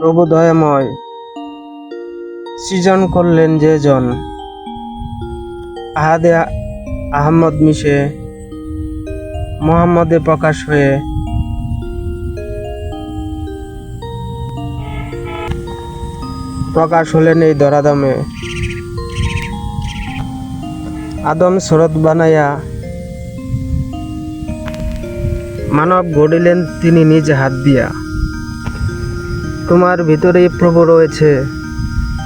প্রভু দয়াময় সৃজন করলেন যে জন। আহাদে আহমদ মিশে মোহাম্মদে প্রকাশ হয়ে প্রকাশ হলেন এই দরাদমে। আদম শরৎ বানাইয়া মানব গড়িলেন তিনি নিজ হাত দিয়া। তোমার ভিতরেই প্রভু রয়েছে।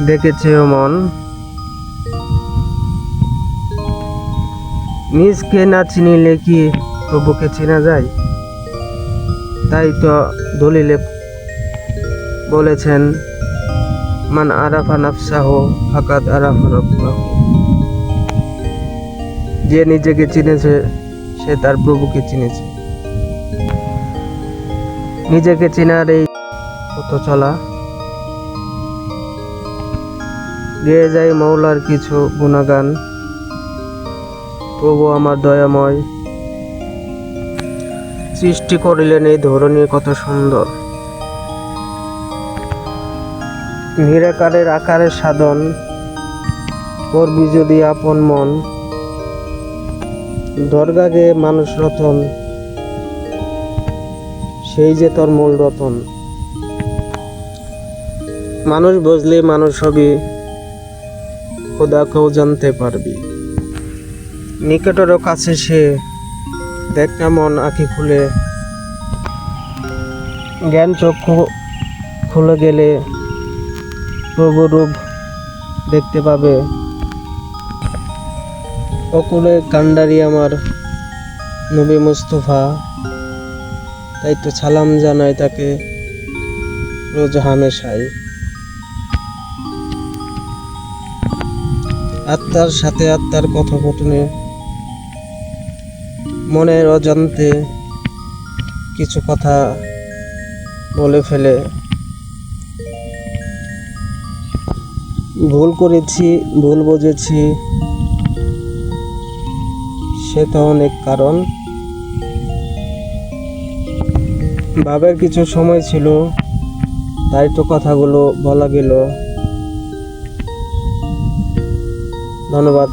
দেখেছে মন। নিজকে না চিনিলে কি প্রভুকে চেনা যায়? তাই তো দলিলে বলেছেন, মান আরাফা নাফসাহ, ফাকাদ আরাফা রব্বাহু। যে নিজেকে চিনেছে, সে তার প্রভুকে চিনেছে। নিজেকে চেনার এই পথ চলা। গেয়ে যায় মৌলার কিছু গুণগান। প্রভু আমার দয়াময়, সৃষ্টি করিলেন এই ধরনের কত সুন্দর। নিরাকারের আকারের সাধন করবি যদি আপন মন। দরগাগে মানুষ রতন, সেই যে তোর মূল রতন। মানুষ বুঝলে মানুষ হবি খোদাকেও জানতে পারবি। নিকটেরও কাছে সে দেখ না মন আঁখি খুলে। জ্ঞান চক্ষু খুলে গেলে প্রভুরূপ দেখতে পাবে। অকুলে কান্ডারি আমার নবী মুস্তফা, তাই তো সালাম জানাই তাকে রোজ হামেশাই। আত্মার সাথে আত্মার কথোপকথনে, মনের অজান্তে কিছু কথা বলে ফেলে। ভুল করেছি, ভুল বুঝেছি, সে তো অনেক কারণ। ভাবের কিছু সময় ছিল, তাই তো কথাগুলো বলা গেল। ধন্যবাদ।